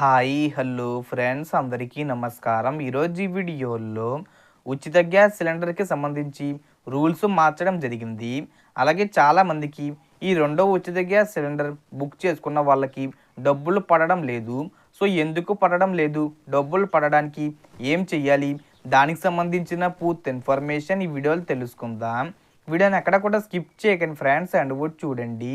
Hi hello friends అందరికీ నమస్కారం. ఈరోజు ఈ వీడియోలో ఉచిత గ్యాస్ సిలిండర్కి సంబంధించి రూల్స్ మార్చడం జరిగింది. అలాగే చాలామందికి ఈ రెండో ఉచిత గ్యాస్ సిలిండర్ బుక్ చేసుకున్న వాళ్ళకి డబ్బులు పడడం లేదు. సో ఎందుకు పడడం లేదు? డబ్బులు పడడానికి ఏం చెయ్యాలి? దానికి సంబంధించిన పూర్తి ఇన్ఫర్మేషన్ ఈ వీడియోలో తెలుసుకుందాం. వీడియోని ఎక్కడ కూడా స్కిప్ చేయకండి ఫ్రెండ్స్ అండ్ కూడా చూడండి.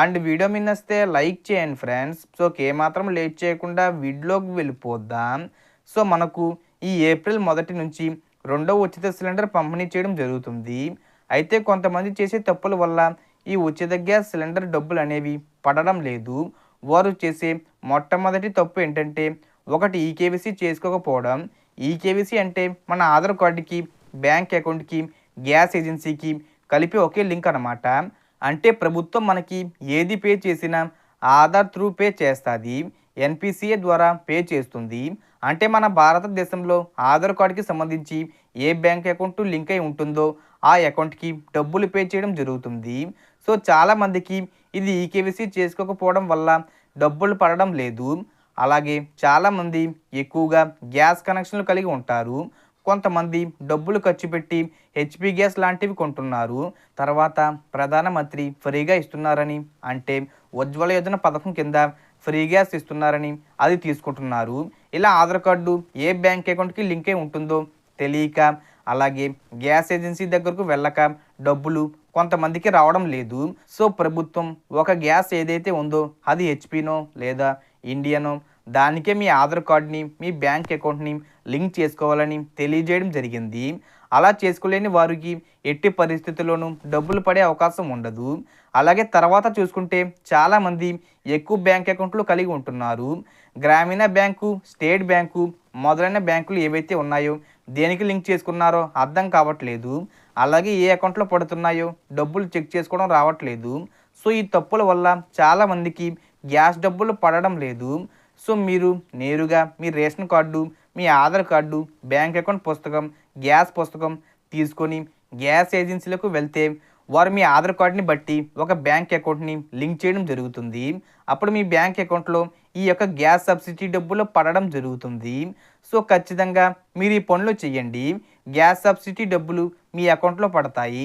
అండ్ వీడియో మీద వస్తే లైక్ చేయండి ఫ్రెండ్స్. సో ఏమాత్రం లేట్ చేయకుండా వీడియోకి వెళ్ళిపోద్దాం సో మనకు ఈ ఏప్రిల్ మొదటి నుంచి రెండో ఉచిత సిలిండర్ పంపిణీ చేయడం జరుగుతుంది. అయితే కొంతమంది చేసే తప్పుల వల్ల ఈ ఉచిత గ్యాస్ సిలిండర్ డబ్బులు అనేవి పడడం లేదు. వారు చేసే మొట్టమొదటి తప్పు ఏంటంటే ఒకటి ఈకేవీసీ చేసుకోకపోవడం. ఈకేవీసీ అంటే మన ఆధార్ కార్డుకి బ్యాంక్ అకౌంట్కి గ్యాస్ ఏజెన్సీకి కలిపి ఒకే లింక్ అనమాట అంటే ప్రభుత్వం మనకి ఏది పే చేసినా ఆధార్ త్రూ పే చేస్తుంది ఎన్పిసిఏ ద్వారా పే చేస్తుంది. అంటే మన భారతదేశంలో ఆధార్ కార్డుకి సంబంధించి ఏ బ్యాంక్ అకౌంట్ లింక్ అయి ఉంటుందో ఆ అకౌంట్కి డబ్బులు పే చేయడం జరుగుతుంది. సో చాలామందికి ఇది ఈకేవీసీ చేసుకోకపోవడం వల్ల డబ్బులు పడడం లేదు. అలాగే చాలామంది ఎక్కువగా గ్యాస్ కనెక్షన్లు కలిగి ఉంటారు. కొంతమంది డబ్బులు ఖర్చు పెట్టి హెచ్పి గ్యాస్ లాంటివి కొంటున్నారు. తర్వాత ప్రధానమంత్రి ఫ్రీగా ఇస్తున్నారని అంటే ఉజ్వల యోజన పథకం కింద ఫ్రీ గ్యాస్ ఇస్తున్నారని అది తీసుకుంటున్నారు. ఇలా ఆధార్ కార్డు ఏ బ్యాంక్ అకౌంట్కి లింక్ అయి ఉంటుందో తెలియక అలాగే గ్యాస్ ఏజెన్సీ దగ్గరకు వెళ్ళక డబ్బులు కొంతమందికి రావడం లేదు. సో ప్రభుత్వం ఒక గ్యాస్ ఏదైతే ఉందో అది హెచ్పినో లేదా ఇండియనో దానికే మీ ఆధార్ కార్డ్ని మీ బ్యాంక్ అకౌంట్ని లింక్ చేసుకోవాలని తెలియజేయడం జరిగింది. అలా చేసుకోలేని వారికి ఎట్టి పరిస్థితుల్లోనూ డబ్బులు పడే అవకాశం ఉండదు. అలాగే తర్వాత చూసుకుంటే చాలామంది ఎక్కువ బ్యాంక్ అకౌంట్లు కలిగి ఉంటున్నారు. గ్రామీణ బ్యాంకు స్టేట్ బ్యాంకు మొదలైన బ్యాంకులు ఏవైతే ఉన్నాయో దేనికి లింక్ చేసుకున్నారో అర్థం కావట్లేదు. అలాగే ఏ అకౌంట్లో పడుతున్నాయో డబ్బులు చెక్ చేసుకోవడం రావట్లేదు. సో ఈ తప్పుల వల్ల చాలామందికి గ్యాస్ డబ్బులు పడడం లేదు. సో మీరు నేరుగా మీ రేషన్ కార్డు మీ ఆధార్ కార్డు బ్యాంక్ అకౌంట్ పుస్తకం గ్యాస్ పుస్తకం తీసుకొని గ్యాస్ ఏజెన్సీలకు వెళ్తే వారు మీ ఆధార్ కార్డుని బట్టి ఒక బ్యాంక్ అకౌంట్ని లింక్ చేయడం జరుగుతుంది. అప్పుడు మీ బ్యాంక్ అకౌంట్లో ఈ యొక్క గ్యాస్ సబ్సిడీ డబ్బులు పడడం జరుగుతుంది. సో ఖచ్చితంగా మీరు ఈ పనులు చేయండి. గ్యాస్ సబ్సిడీ డబ్బులు మీ అకౌంట్లో పడతాయి.